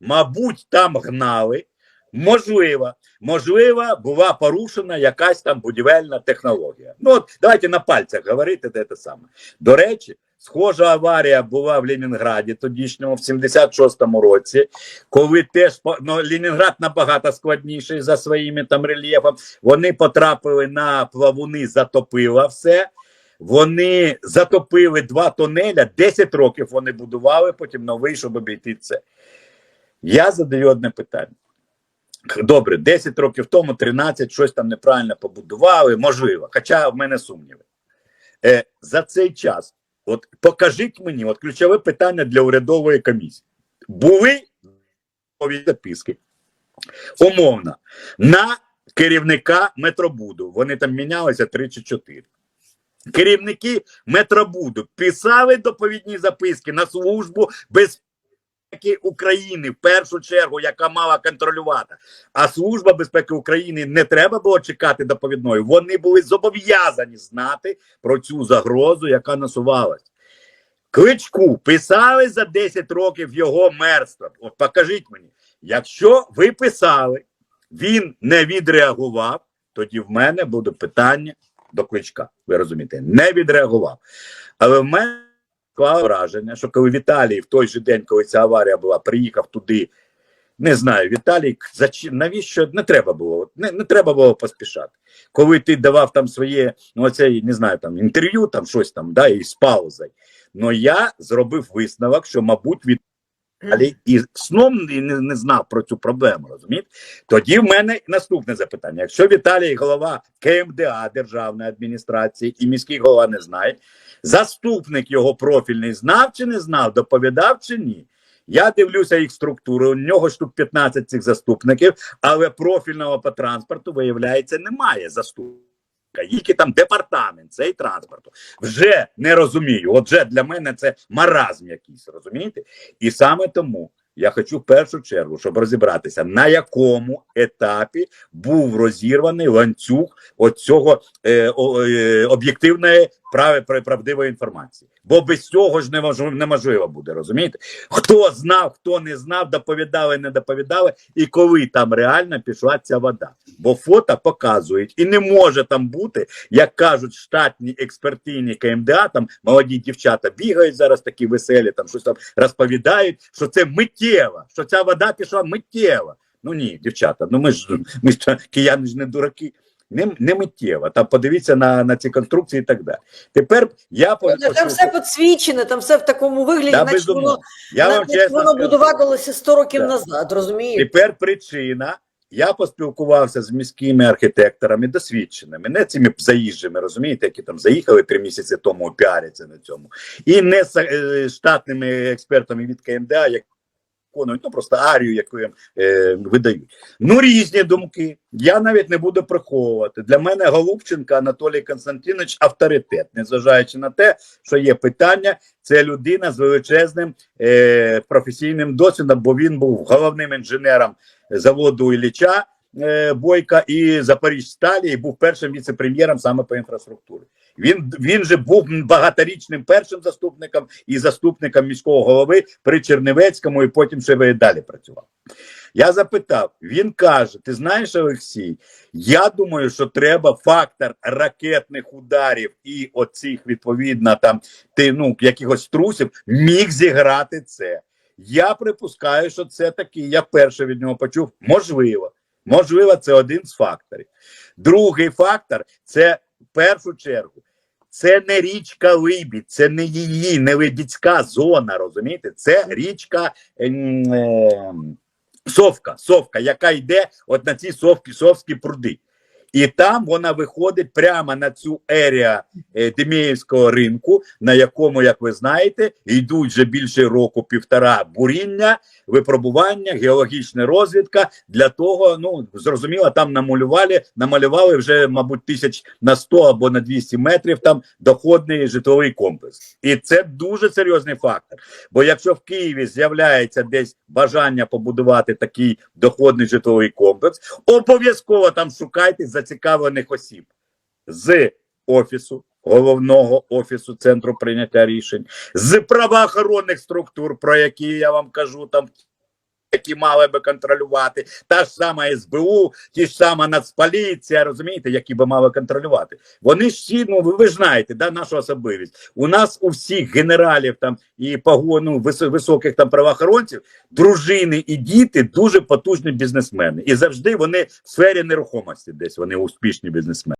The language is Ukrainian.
мабуть, там гнали. Можливо, можливо, була порушена якась там будівельна технологія. Ну от давайте на пальцях говорити де те саме. До речі, схожа аварія була в Ленінграді, тодішньому в 76-му році, коли теж ну, Ленінград набагато складніший за своїми там рельєфом. Вони потрапили на плавуни, затопило все. Вони затопили два тонеля, 10 років вони будували, потім новий, щоб обійти це. Я задаю одне питання. Добре, 10 років тому, 13, щось там неправильно побудували, можливо, хоча в мене сумніви. Е, за цей час, от покажіть мені, от ключове питання для урядової комісії. Були записки, умовно, на керівника метробуду. Вони там мінялися 3 чи 4. Керівники метробуду писали доповідні записки на службу безпеки України в першу чергу, яка мала контролювати. А служба безпеки України не треба було чекати доповідної. Вони були зобов'язані знати про цю загрозу, яка насувалась. Кличку писали за 10 років його мерства. От покажіть мені, якщо ви писали, він не відреагував, тоді в мене буде питання до кличка. Ви розумієте, не відреагував. Але в мене склало враження, що коли Віталій в той же день, коли ця аварія була, приїхав туди. Не знаю, Віталій, навіщо не треба було? Не, не треба було поспішати. Коли ти давав там своє, ну оце, не знаю, там інтерв'ю, там щось там, да, і з паузою. Ну я зробив висновок, що, мабуть, Віталій і сном не, не, знав про цю проблему, розумієте? Тоді в мене наступне запитання: якщо Віталій голова КМДА державної адміністрації і міський голова не знає, заступник його профільний знав чи не знав, доповідав чи ні. Я дивлюся їх структуру, у нього штук 15 цих заступників, але профільного по транспорту, виявляється, немає заступника. Які там департамент цей транспорту вже не розумію. Отже, для мене це маразм якийсь, розумієте? І саме тому я хочу в першу чергу, щоб розібратися, на якому етапі був розірваний ланцюг оцього е, е, об'єктивної прави правдивої інформації. Бо без цього ж неможливо буде, розумієте? Хто знав, хто не знав, доповідали, не доповідали, і коли там реально пішла ця вода. Бо фото показують, і не може там бути, як кажуть штатні експертині КМДА, там молоді дівчата бігають зараз такі веселі, там щось там розповідають, що це миттєво, що ця вода пішла миттєво. Ну ні, дівчата, ну ми ж ми ж кияни ж не дураки. Не, не миттєво. Там подивіться на, на ці конструкції і так далі. Тепер я по- Там все підсвічене, там все в такому вигляді, Да, наче воно, я вам наче чесно воно скажу. будувалося 100 років Да. назад, розумієте? Тепер причина. Я поспілкувався з міськими архітекторами, досвідченими, не цими заїжджими, розумієте, які там заїхали три місяці тому, піаряться на цьому, і не з е, штатними експертами від КМДА, які виконують ну просто арію, яку їм е, видають. Ну різні думки. Я навіть не буду приховувати. Для мене Голубченко Анатолій Константинович авторитет, незважаючи на те, що є питання. Це людина з величезним е, професійним досвідом, бо він був головним інженером заводу Ілліча е, Бойка і Запоріжсталі, і був першим віце-прем'єром саме по інфраструктурі. Він він же був багаторічним першим заступником і заступником міського голови при Чернівецькому, і потім ще далі працював. Я запитав, він каже: Ти знаєш, Олексій? Я думаю, що треба фактор ракетних ударів і оцих відповідно там ти ну якихось трусів міг зіграти це. Я припускаю, що це такий. Я перше від нього почув. Можливо, можливо, це один з факторів. Другий фактор це першу чергу. Це не річка Либідь, це не її не Либідська зона, розумієте? Це річка ем, ем, Совка, Совка, яка йде от на ці совки, совські пруди. І там вона виходить прямо на цю ерія е, Деміївського ринку, на якому, як ви знаєте, йдуть вже більше року півтора буріння, випробування, геологічна розвідка. Для того, ну зрозуміло, там намалювали, намалювали вже, мабуть, тисяч на 100 або на 200 метрів там доходний житловий комплекс. І це дуже серйозний фактор. Бо якщо в Києві з'являється десь бажання побудувати такий доходний житловий комплекс, обов'язково там шукайте зацікавлених осіб з офісу. Головного офісу центру прийняття рішень з правоохоронних структур, про які я вам кажу, там які мали би контролювати, та ж сама СБУ, ті ж сама Нацполіція, розумієте, які би мали контролювати. Вони всі, ну ви ж знаєте, да, нашу особливість. У нас у всіх генералів там і погону вис, високих там правоохоронців, дружини і діти дуже потужні бізнесмени. І завжди вони в сфері нерухомості, десь вони успішні бізнесмени.